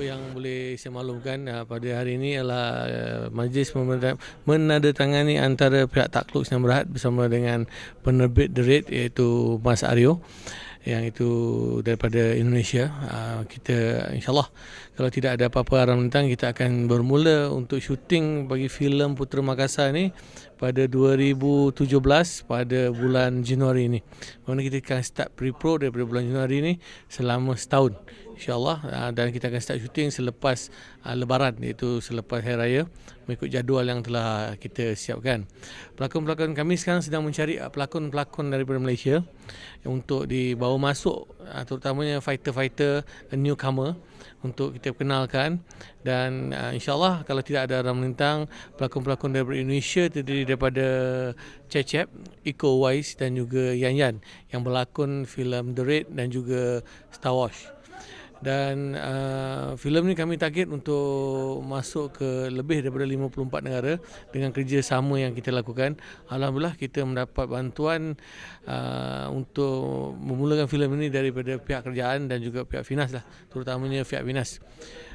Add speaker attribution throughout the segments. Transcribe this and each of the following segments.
Speaker 1: apa yang boleh saya maklumkan uh, pada hari ini adalah uh, majlis menandatangani antara pihak takluk Senang Berhad bersama dengan penerbit The Red iaitu Mas Aryo yang itu daripada Indonesia. Uh, kita insyaAllah kalau tidak ada apa-apa haram tentang kita akan bermula untuk syuting bagi filem Putera Makassar ni pada 2017 pada bulan Januari ini. Mana kita akan start pre-pro daripada bulan Januari ini selama setahun insyaallah uh, dan kita akan start syuting selepas uh, lebaran iaitu selepas hari raya mengikut jadual yang telah kita siapkan. Pelakon-pelakon kami sekarang sedang mencari uh, pelakon-pelakon daripada Malaysia untuk dibawa masuk uh, terutamanya fighter-fighter newcomer untuk kita kenalkan dan uh, insyaallah kalau tidak ada orang melintang pelakon-pelakon daripada Indonesia terdiri daripada Cecep, Iko Wise dan juga Yan Yan yang berlakon filem The Raid dan juga Star Wars dan uh, filem ni kami target untuk masuk ke lebih daripada 54 negara dengan kerjasama yang kita lakukan. Alhamdulillah kita mendapat bantuan uh, untuk memulakan filem ini daripada pihak kerajaan dan juga pihak Finas lah. Terutamanya pihak Finas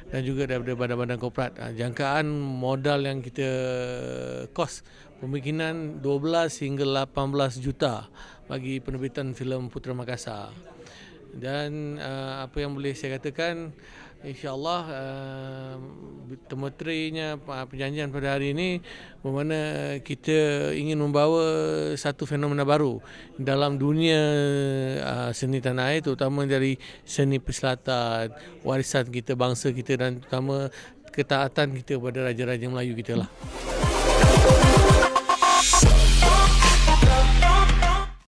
Speaker 1: dan juga daripada badan-badan korporat. Uh, jangkaan modal yang kita kos pembikinan 12 hingga 18 juta bagi penerbitan filem Putera Makassar dan uh, apa yang boleh saya katakan insyaallah uh, temetrinya uh, perjanjian pada hari ini bermakna kita ingin membawa satu fenomena baru dalam dunia uh, seni tanah air terutama dari seni persilatan warisan kita bangsa kita dan terutama ketaatan kita kepada raja-raja Melayu kita lah.